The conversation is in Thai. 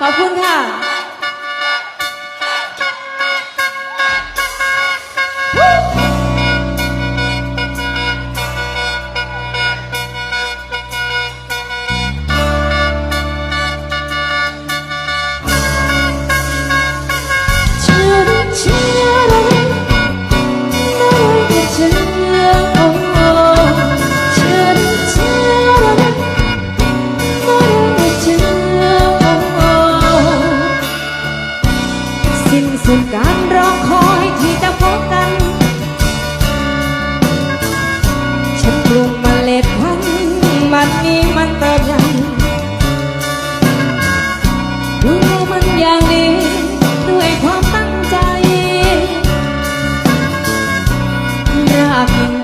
ขอบ สุดการรอคอยที่จะพบกัน ฉันปลูกมเมล็ดพันธุ์มันนี้มันเติบใหญ่ดูแลมันอย่างดีด้วยความตั้งใจรากกิ่ง